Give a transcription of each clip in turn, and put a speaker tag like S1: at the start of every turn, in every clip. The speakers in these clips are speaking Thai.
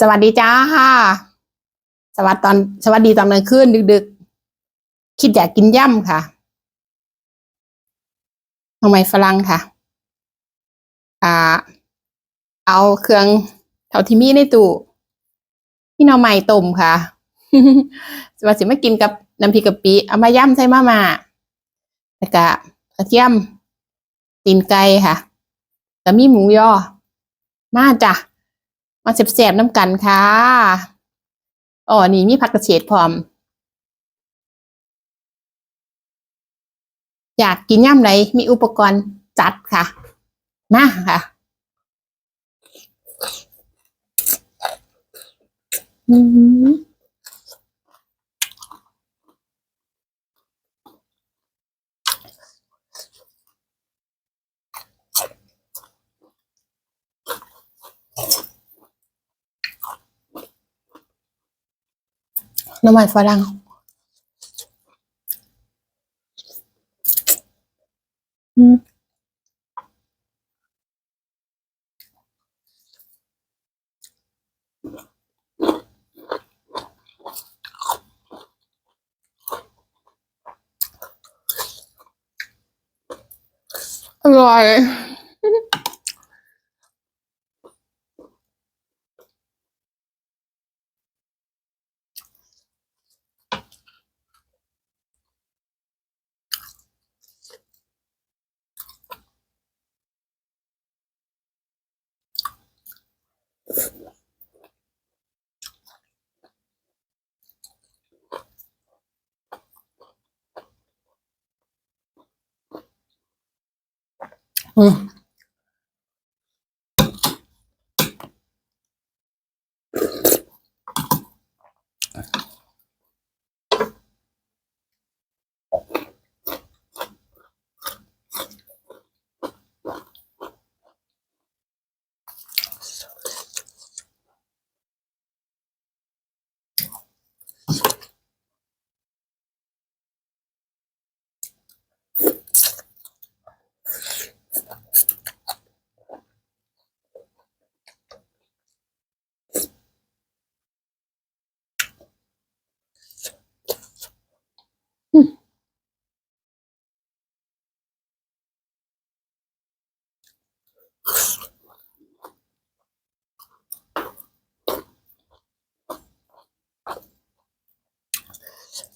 S1: สวัสดีจ้าสวัสดีตอน สวัสดีตอนกลางคืนดึกๆ คิดอยากกินย่ำค่ะทำไมฝรั่งค่ะ อ่า เอาเครื่องเท่าที่มีในตู้พี่น้องใหม่ต้มค่ะสวัสดีมากินกับน้ำพริกกะปิเอามาย่ำใส่มามาแล้วก็กระเทียมตีนไก่ค่ะแล้วมีหมูยอ มาจ้ะ มาแสบๆน้ำกันค่ะอ๋อนี่มีผักกระเฉดพร้อม อยากกินย่ำไรมีอุปกรณ์จัดค่ะ มาค่ะอืม น้ำมันฝรั่งอืมอร่อย อืม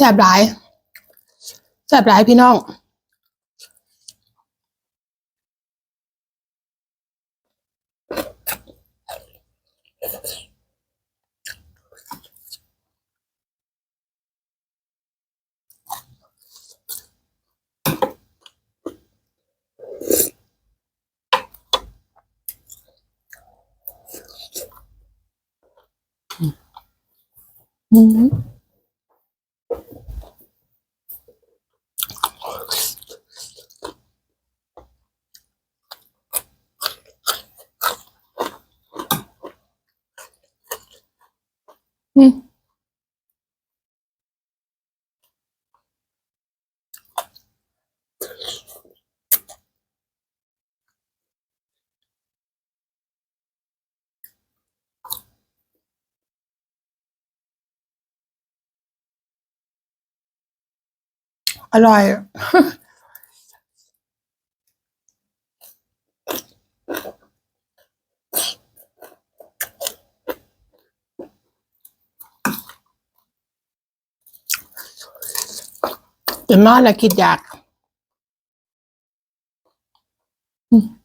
S1: แซ่บหลายแซ่บหลายพี่น้องอืม อร่อยตื่นนอนแล้วคิดอยาก อืม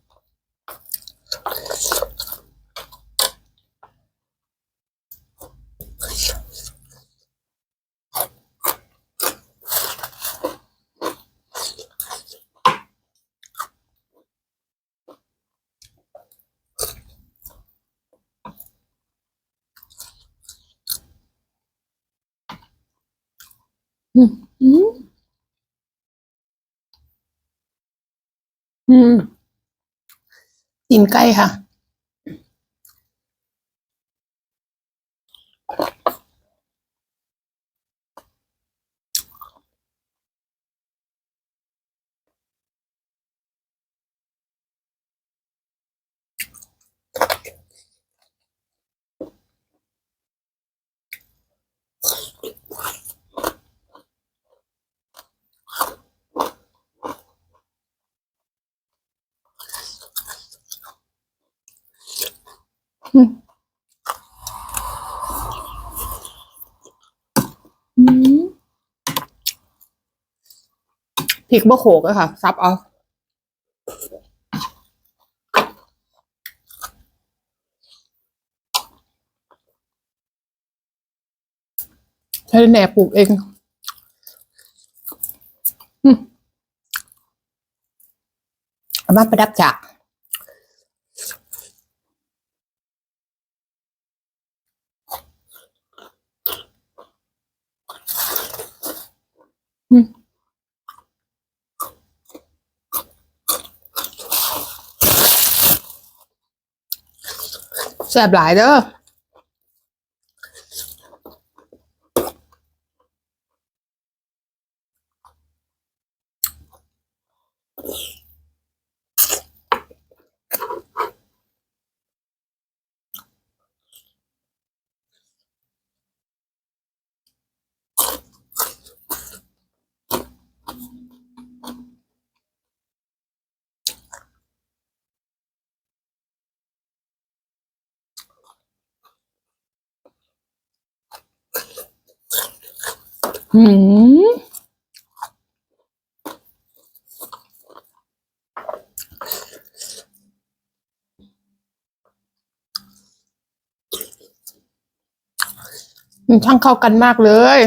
S1: อืมอืมอืมตีนไก่ค่ะ พริกบะโขกอะค่ะ ซับเอา ใช้แหนบปลูกเองมเอามาประดับจากอืม แซ่บหลายเด้อ อืมมันช่างเข้ากันมากเลย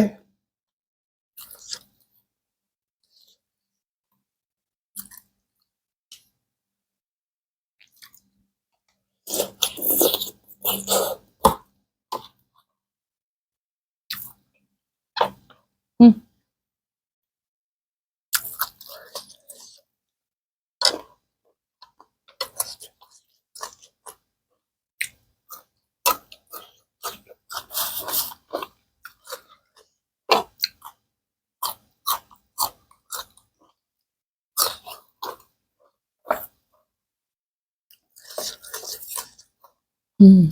S1: อืม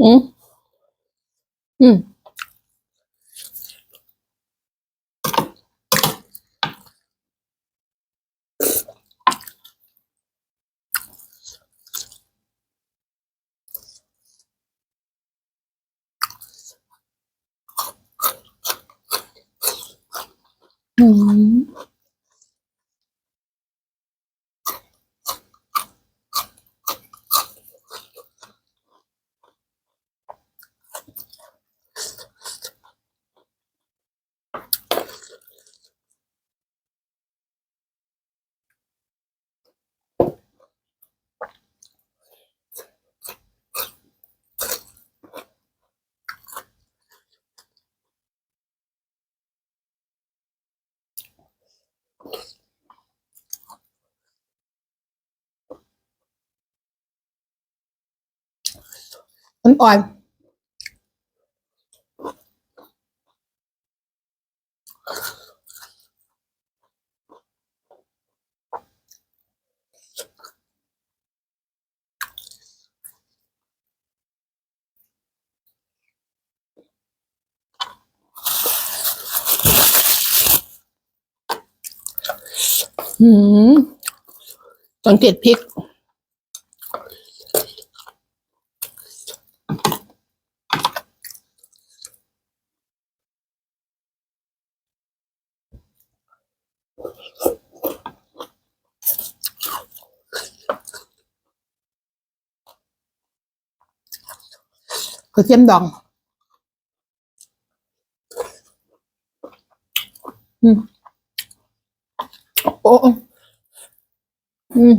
S1: อืมอืม อื มันอ่อนอืมสังเกตพริก กระเทียมดอง อืมโอ้อืม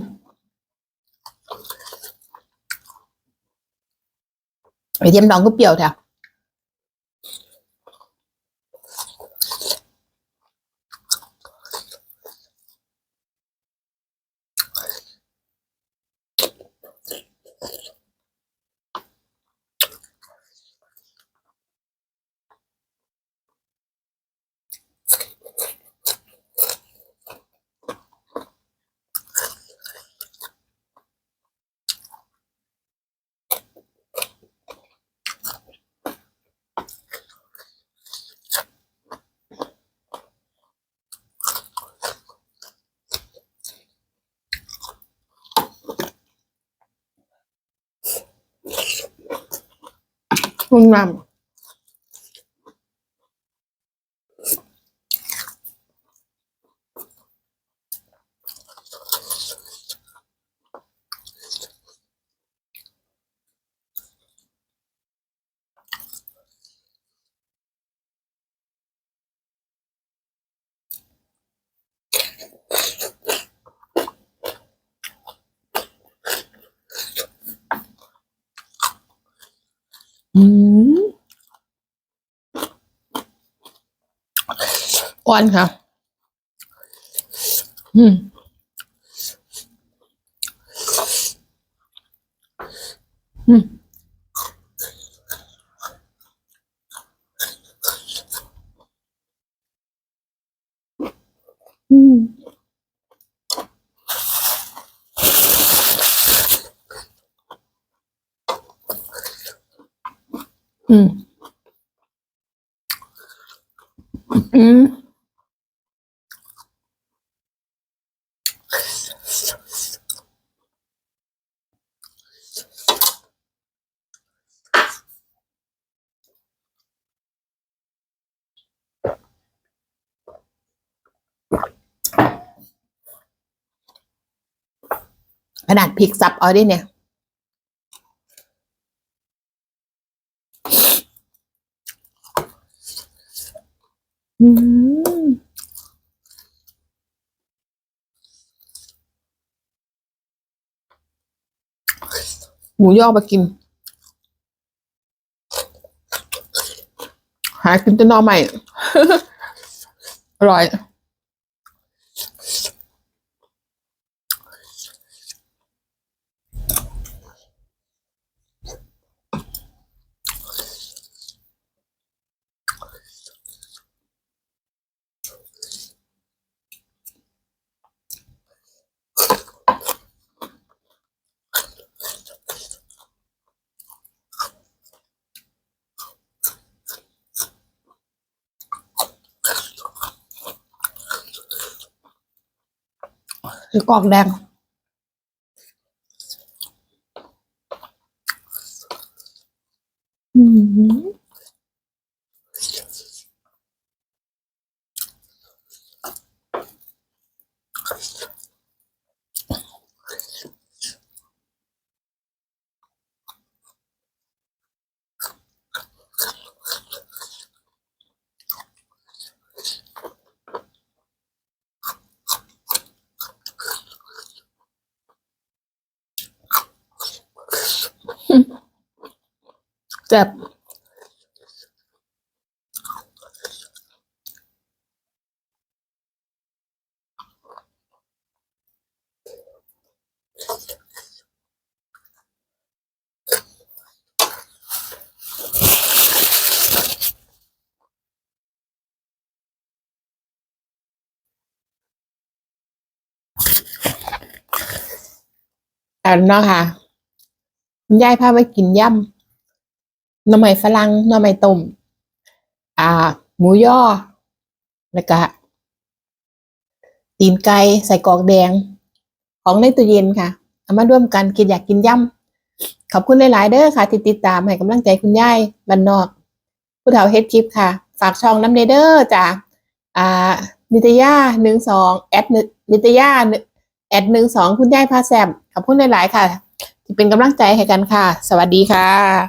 S1: กระเทียมดองก็เปรี้ยวแท้คุ ณนำอืม อ่อนค่ะ อืมอืมอืมอืมอืม ขนาดพริกซับเอาด้เนี่ย อืมหมูย่อมากิน หากินแตหนอใหม่ อร่อย คือกร แดงอืมแซ่บอันเนาะค่ะยายพาไปกินย่ำ หน่อไม้ฝรั่งหน่อไม้ต้มอ่า หมูย่อแล้วก็ตีนไก่ใส่กอกแดง ของในตู้เย็นค่ะเอามาร่วมกันกินอยากกินย่ำขอบคุณหลาย ๆ เด้อค่ะที่ติดตามให้กำลังใจคุณยายบันนอก ผู้เฒ่าเฮ็ดคลิปค่ะ ฝากช่องน้ำเนเดอร์จ้ะอ่านิตยาหนึ่งสองแอดนิตยาแอดหนึ่งสองคุณยายพาแซมขอบคุณหลาย ๆ ค่ะ ที่เป็นกำลังใจให้กันค่ะ สวัสดีค่ะ